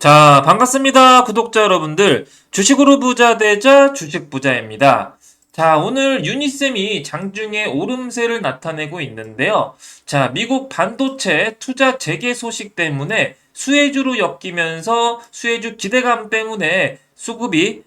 자, 반갑습니다. 구독자 여러분들. 주식으로 부자 되자 주식 부자입니다. 자, 오늘 유니쌤이 장중에 오름세를 나타내고 있는데요. 자, 미국 반도체 투자 재개 소식 때문에 수혜주로 엮이면서 수혜주 기대감 때문에 수급이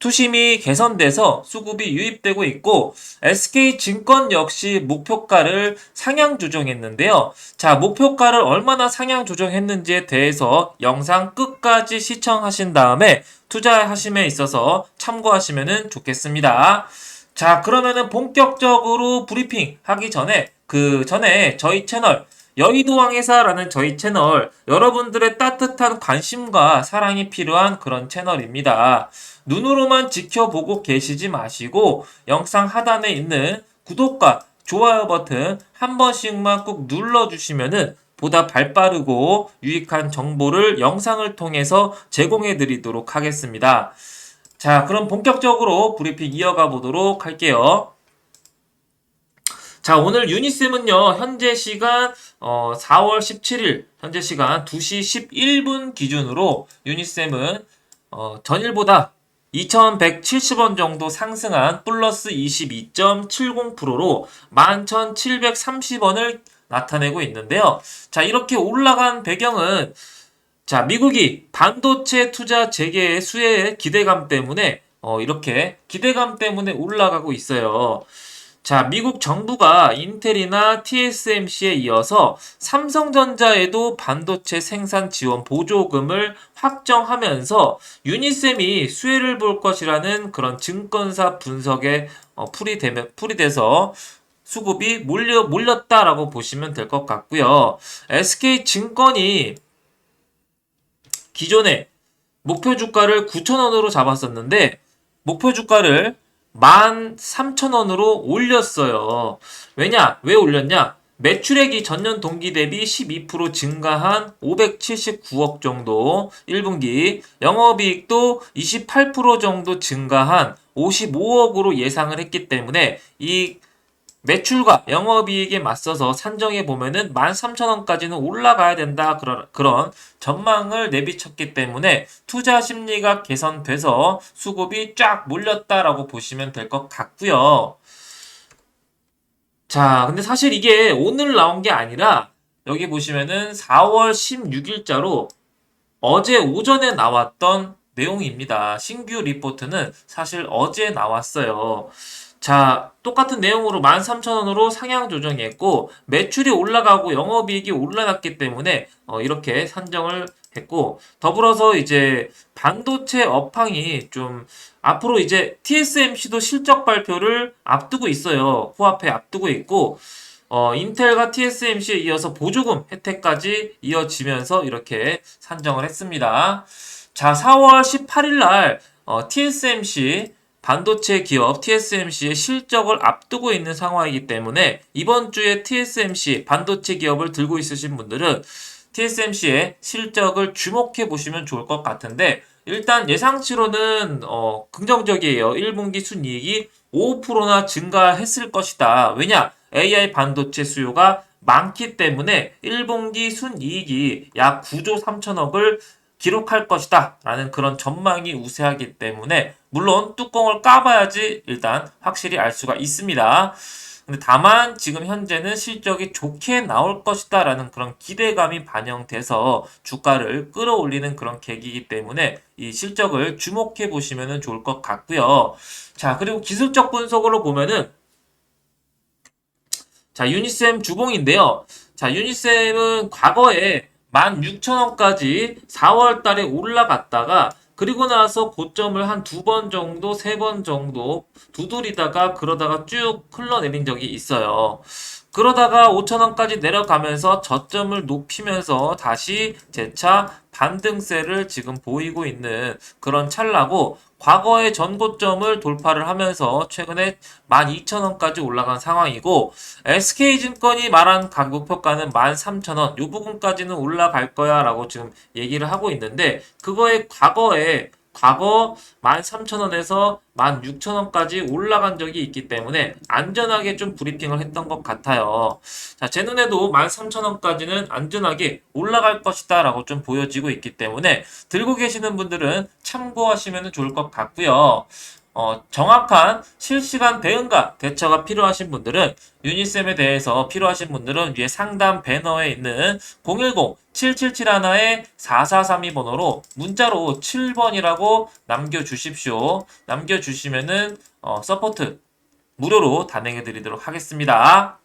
투심이 개선돼서 수급이 유입되고 있고 SK증권 역시 목표가를 상향 조정했는데요. 자, 목표가를 얼마나 상향 조정했는지에 대해서 영상 끝까지 시청하신 다음에 투자하심에 있어서 참고하시면 좋겠습니다. 자, 그러면은 본격적으로 브리핑 하기 전에 그 전에 저희 채널 여의도왕 회사라는 저희 채널 여러분들의 따뜻한 관심과 사랑이 필요한 그런 채널입니다. 눈으로만 지켜보고 계시지 마시고 영상 하단에 있는 구독과 좋아요 버튼 한 번씩만 꼭 눌러주시면은 보다 발 빠르고 유익한 정보를 영상을 통해서 제공해 드리도록 하겠습니다. 자, 그럼 본격적으로 브리핑 이어가 보도록 할게요. 자, 오늘 유니쌤은요, 현재 시간, 어, 4월 17일, 현재 시간 2시 11분 기준으로 유니쌤은, 어, 전일보다 2,170원 정도 상승한 플러스 22.70%로 11,730원을 나타내고 있는데요. 자, 이렇게 올라간 배경은 자, 미국이 반도체 투자 재개의 수혜의 기대감 때문에 어, 이렇게 기대감 때문에 올라가고 있어요. 자, 미국 정부가 인텔이나 TSMC에 이어서 삼성전자에도 반도체 생산 지원 보조금을 확정하면서 유니셈이 수혜를 볼 것이라는 그런 증권사 분석에 어, 풀이 되면 풀이 돼서 수급이 몰려 몰렸다라고 보시면 될 것 같고요. SK 증권이 기존에 목표 주가를 9,000원으로 잡았었는데 목표 주가를 13,000원으로 올렸어요. 왜냐? 왜 올렸냐? 매출액이 전년 동기 대비 12% 증가한 579억 정도 1분기, 영업이익도 28% 정도 증가한 55억으로 예상을 했기 때문에 이 매출과 영업이익에 맞서서 산정해 보면은 13,000원까지는 올라가야 된다 그런 그런 전망을 내비쳤기 때문에 투자 심리가 개선돼서 수급이 쫙 몰렸다라고 보시면 될 것 같고요. 자, 근데 사실 이게 오늘 나온 게 아니라 여기 보시면은 4월 16일자로 어제 오전에 나왔던 내용입니다. 신규 리포트는 사실 어제 나왔어요. 자, 똑같은 내용으로 13,000원으로 상향 조정했고, 매출이 올라가고 영업이익이 올라갔기 때문에, 어, 이렇게 산정을 했고, 더불어서 이제 반도체 업황이 좀, 앞으로 이제 TSMC도 실적 발표를 앞두고 있어요. 코앞에 앞두고 있고, 어, 인텔과 TSMC에 이어서 보조금 혜택까지 이어지면서 이렇게 산정을 했습니다. 자, 4월 18일 날, 어, TSMC 반도체 기업 TSMC의 실적을 앞두고 있는 상황이기 때문에 이번 주에 TSMC 반도체 기업을 들고 있으신 분들은 TSMC의 실적을 주목해 보시면 좋을 것 같은데 일단 예상치로는 어, 긍정적이에요. 1분기 순이익이 5%나 증가했을 것이다. 왜냐? AI 반도체 수요가 많기 때문에 1분기 순이익이 약 9조 3천억을 기록할 것이다. 라는 그런 전망이 우세하기 때문에 물론 뚜껑을 까봐야지 일단 확실히 알 수가 있습니다. 근데 다만 지금 현재는 실적이 좋게 나올 것이다 라는 그런 기대감이 반영돼서 주가를 끌어올리는 그런 계기이기 때문에 이 실적을 주목해 보시면 좋을 것 같고요. 자, 그리고 기술적 분석으로 보면은 자, 유니셈 주봉인데요. 자, 유니셈은 과거에 16,000원까지 4월 달에 올라갔다가 그리고 나서 고점을 한 두 번 정도, 세 번 정도 두드리다가 그러다가 쭉 흘러내린 적이 있어요. 그러다가 5천원까지 내려가면서 저점을 높이면서 다시 재차 반등세를 지금 보이고 있는 그런 찰나고 과거의 전고점을 돌파를 하면서 최근에 12,000원까지 올라간 상황이고 SK증권이 말한 가격 목표가는 13,000원 이 부분까지는 올라갈 거야 라고 지금 얘기를 하고 있는데 그거의 과거에 과거 13,000원에서 16,000원까지 올라간 적이 있기 때문에 안전하게 좀 브리핑을 했던 것 같아요. 자, 제 눈에도 13,000원까지는 안전하게 올라갈 것이다 라고 좀 보여지고 있기 때문에 들고 계시는 분들은 참고하시면 좋을 것 같고요. 어, 정확한 실시간 대응과 대처가 필요하신 분들은 유니쌤에 대해서 필요하신 분들은 위에 상단 배너에 있는 010-7771-4432 번호로 문자로 7번이라고 남겨주십시오. 남겨주시면은 어, 서포트 무료로 단행해 드리도록 하겠습니다.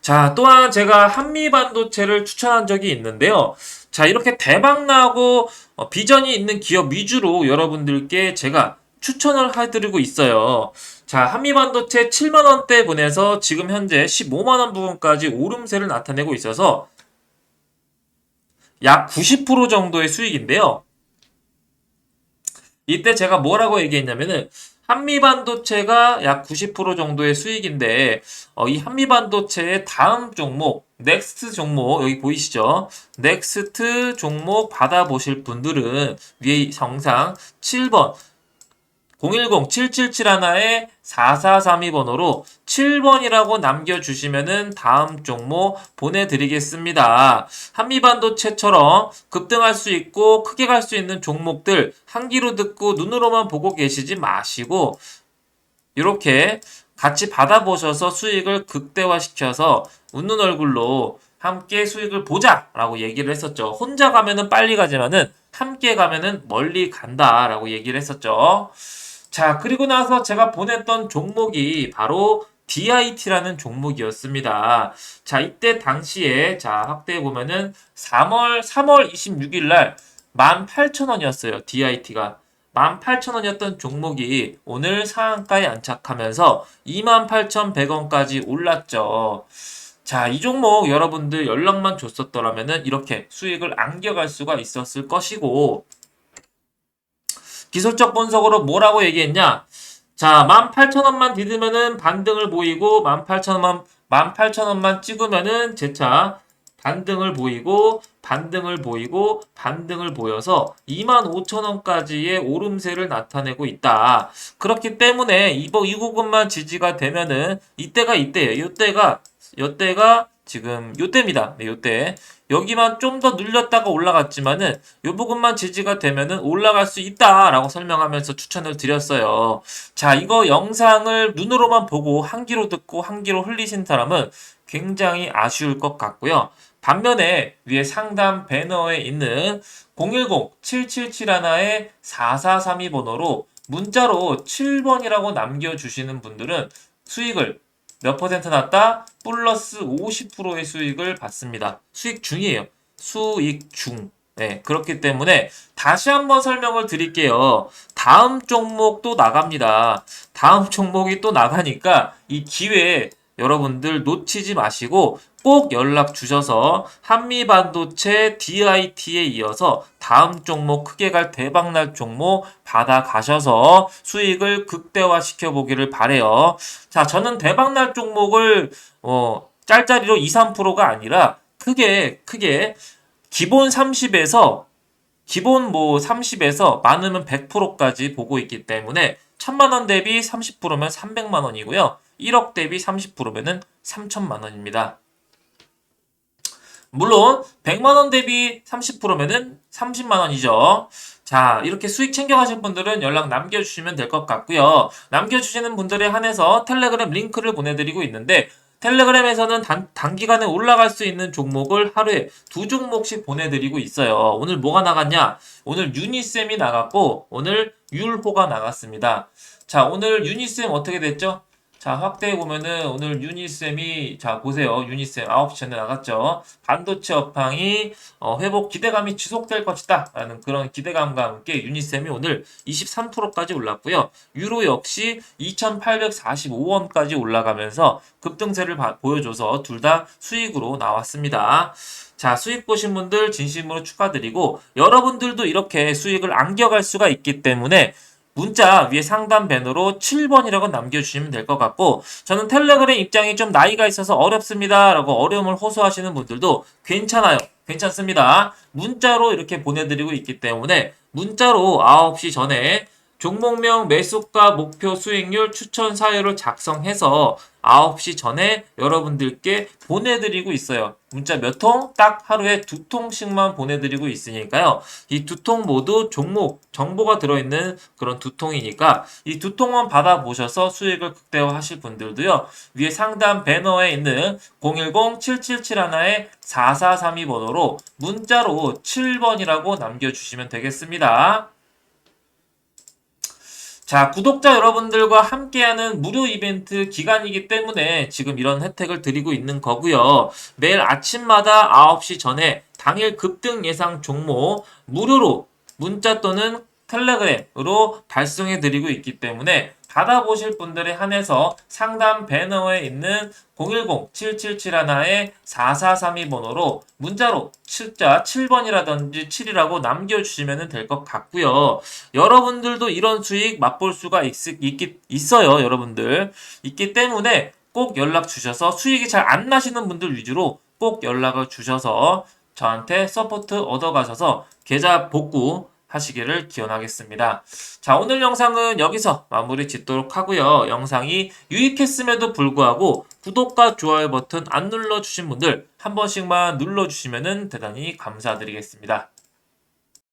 자, 또한 제가 한미 반도체를 추천한 적이 있는데요. 자, 이렇게 대박나고 어, 비전이 있는 기업 위주로 여러분들께 제가 추천을 해드리고 있어요. 자, 한미반도체 7만원대 분에서 지금 현재 15만원 부분까지 오름세를 나타내고 있어서 약 90% 정도의 수익인데요. 이때 제가 뭐라고 얘기했냐면은 한미반도체가 약 90% 정도의 수익인데 어, 이 한미반도체의 다음 종목 넥스트 종목 여기 보이시죠? 넥스트 종목 받아보실 분들은 위에 정상 7번 010-7771에 4432 번호로 7번이라고 남겨주시면은 다음 종목 보내드리겠습니다. 한미반도체처럼 급등할 수 있고 크게 갈 수 있는 종목들 한기로 듣고 눈으로만 보고 계시지 마시고 이렇게 같이 받아보셔서 수익을 극대화시켜서 웃는 얼굴로 함께 수익을 보자 라고 얘기를 했었죠. 혼자 가면은 빨리 가지만은 함께 가면은 멀리 간다 라고 얘기를 했었죠. 자, 그리고 나서 제가 보냈던 종목이 바로 DIT라는 종목이었습니다. 자, 이때 당시에 자, 확대해 보면은 3월 3월 26일 날 18,000원이었어요. DIT가 18,000원이었던 종목이 오늘 상한가에 안착하면서 28,100원까지 올랐죠. 자, 이 종목 여러분들 연락만 줬었더라면은 이렇게 수익을 안겨갈 수가 있었을 것이고 기술적 분석으로 뭐라고 얘기했냐? 자, 18,000원만 디드면은 반등을 보이고 18,000원만 18,000원만 찍으면은 재차 반등을 보이고 반등을 보이고 반등을 보여서 25,000원까지의 오름세를 나타내고 있다. 그렇기 때문에 이번 이 부분만 지지가 되면은 이때가 이때예요. 이때가 이때가 지금 요때입니다. 네, 요때. 여기만 좀 더 눌렸다가 올라갔지만은 요 부분만 지지가 되면은 올라갈 수 있다라고 설명하면서 추천을 드렸어요. 자, 이거 영상을 눈으로만 보고 한 귀로 듣고 한 귀로 흘리신 사람은 굉장히 아쉬울 것 같고요. 반면에 위에 상단 배너에 있는 010-7771에 4432 번호로 문자로 7번이라고 남겨주시는 분들은 수익을 몇 퍼센트 났다? 플러스 50%의 수익을 받습니다. 수익 중이에요. 수익 중. 네, 그렇기 때문에 다시 한번 설명을 드릴게요. 다음 종목도 나갑니다. 다음 종목이 또 나가니까 이 기회에 여러분들 놓치지 마시고 꼭 연락 주셔서 한미 반도체 DIT에 이어서 다음 종목 크게 갈 대박날 종목 받아 가셔서 수익을 극대화 시켜 보기를 바래요. 자, 저는 대박날 종목을 어, 짤짤이로 2, 3%가 아니라 크게 크게 기본 30에서 기본 뭐 30에서 많으면 100%까지 보고 있기 때문에 천만 원 대비 30%면 300만 원이고요. 1억 대비 30%면은 3천만 원입니다. 물론 100만 원 대비 30%면은 30만 원이죠. 자, 이렇게 수익 챙겨가실 분들은 연락 남겨주시면 될 것 같고요. 남겨주시는 분들에 한해서 텔레그램 링크를 보내드리고 있는데 텔레그램에서는 단, 단기간에 올라갈 수 있는 종목을 하루에 두 종목씩 보내드리고 있어요. 오늘 뭐가 나갔냐? 오늘 유니쌤이 나갔고 오늘 율호가 나갔습니다. 자, 오늘 유니쌤 어떻게 됐죠? 자, 확대해 보면은 오늘 유니쌤이 자, 보세요. 유니쌤 9시 전에 나갔죠. 반도체 업황이 어, 회복 기대감이 지속될 것이다. 라는 그런 기대감과 함께 유니쌤이 오늘 23%까지 올랐고요. 유로 역시 2,845원까지 올라가면서 급등세를 바, 보여줘서 둘 다 수익으로 나왔습니다. 자, 수익 보신 분들 진심으로 축하드리고 여러분들도 이렇게 수익을 안겨갈 수가 있기 때문에 문자 위에 상단 배너로 7번이라고 남겨주시면 될 것 같고 저는 텔레그램 입장이 좀 나이가 있어서 어렵습니다 라고 어려움을 호소하시는 분들도 괜찮아요. 괜찮습니다. 문자로 이렇게 보내드리고 있기 때문에 문자로 9시 전에 종목명 매수가 목표 수익률 추천 사유를 작성해서 9시 전에 여러분들께 보내드리고 있어요. 문자 몇 통? 딱 하루에 두 통씩만 보내드리고 있으니까요. 이 두 통 모두 종목, 정보가 들어있는 그런 두 통이니까 이 두 통만 받아보셔서 수익을 극대화하실 분들도요. 위에 상단 배너에 있는 010-7771-4432 번호로 문자로 7번이라고 남겨주시면 되겠습니다. 자, 구독자 여러분들과 함께하는 무료 이벤트 기간이기 때문에 지금 이런 혜택을 드리고 있는 거고요. 매일 아침마다 9시 전에 당일 급등 예상 종목 무료로 문자 또는 텔레그램으로 발송해 드리고 있기 때문에 받아보실 분들에 한해서 상단 배너에 있는 010-7771-4432 번호로 문자로 숫자 7번이라든지 7이라고 남겨주시면 될 것 같고요. 여러분들도 이런 수익 맛볼 수가 있, 있, 있어요. 여러분들. 있기 때문에 꼭 연락 주셔서 수익이 잘 안 나시는 분들 위주로 꼭 연락을 주셔서 저한테 서포트 얻어가셔서 계좌 복구 하시기를 기원하겠습니다. 자, 오늘 영상은 여기서 마무리 짓도록 하고요. 영상이 유익했음에도 불구하고 구독과 좋아요 버튼 안 눌러주신 분들 한 번씩만 눌러주시면 대단히 감사드리겠습니다.